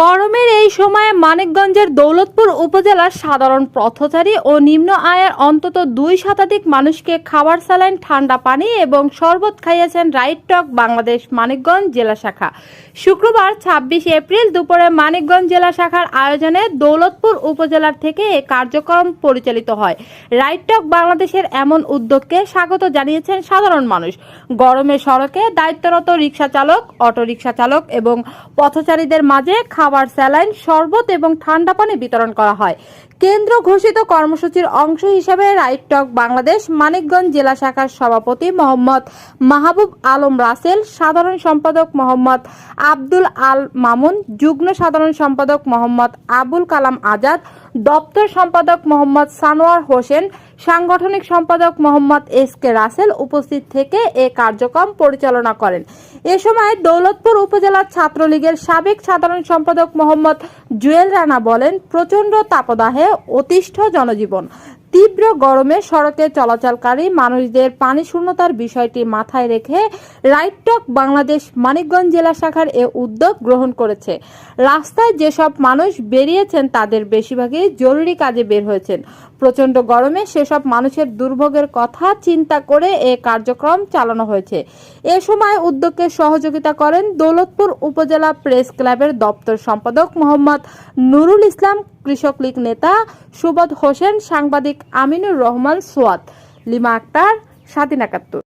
গরমের এই সময়ে মানিকগঞ্জের দৌলতপুর উপজেলার সাধারণ পথচারী ও নিম্ন আয়ের অন্তত দুই শতাধিক মানুষকে খাবার স্যালাইন, ঠান্ডা পানি এবং শরবত খাইয়েছেন রাইট টক বাংলাদেশ মানিকগঞ্জ জেলা শাখা। শুক্রবার ছাব্বিশ এপ্রিল দুপুরে মানিকগঞ্জ জেলা শাখার আয়োজনে দৌলতপুর উপজেলার থেকে এ কার্যক্রম পরিচালিত হয়। রাইট টক বাংলাদেশের এমন উদ্যোগকে স্বাগত জানিয়েছেন সাধারণ মানুষ। গরমে সড়কে দায়িত্বরত রিক্সা চালক অটো রিক্সা চালক এবং পথচারীদের মাঝে খাবার স্যালাইন, শরবত এবং ঠান্ডা পানি বিতরণ করা হয়। কেন্দ্র ঘোষিত কর্মসূচির অংশ হিসাবে রাইট টক বাংলাদেশ, মানিকগঞ্জ জেলা শাখার সভাপতি মোহাম্মদ মাহবুব আলম রাসেল, সাধারণ সম্পাদক মোহাম্মদ আব্দুল আল মামুন, যুগ্ম সাধারণ সম্পাদক মোহাম্মদ আবুল কালাম আজাদ, দপ্তর সম্পাদক মোহাম্মদ সানোয়ার হোসেন সাংগঠনিক সম্পাদক মোহাম্মদ এস কে রাসেল উপস্থিত থেকে এ কার্যক্রম পরিচালনা করেন। এ সময় দৌলতপুর উপজেলার ছাত্রলীগের সাবেক সাধারণ সম্পাদক মোহাম্মদ জুয়েল রানা বলেন প্রচণ্ড তাপদাহে অতিষ্ঠ জনজীবন। তীব্র গরমে সড়কে চলাচলকারী মানুষদের পানি শূন্যতার বিষয়টি মাথায় রেখে রাইটটক বাংলাদেশ মানিকগঞ্জ জেলা শাখার এ উদ্যোগ গ্রহণ করেছে। রাস্তায় যেসব মানুষ বেরিয়েছেন, তাদের বেশিরভাগই জরুরি কাজে বের হয়েছেন। প্রচণ্ড গরমে সেসব মানুষের দুর্ভোগের কথা চিন্তা করে এ কার্যক্রম চালানো হয়েছে। এ সময় উদ্যোগকে সহযোগিতা করেন দৌলতপুর উপজেলা প্রেস ক্লাবের দপ্তর সম্পাদক মোহাম্মদ নুরুল ইসলাম কৃষক লীগ নেতা সুবোধ হোসেন সাংবাদিক আমিনুর রহমান সোয়াত লিমা আক্তার স্বাধীন একাত্তর।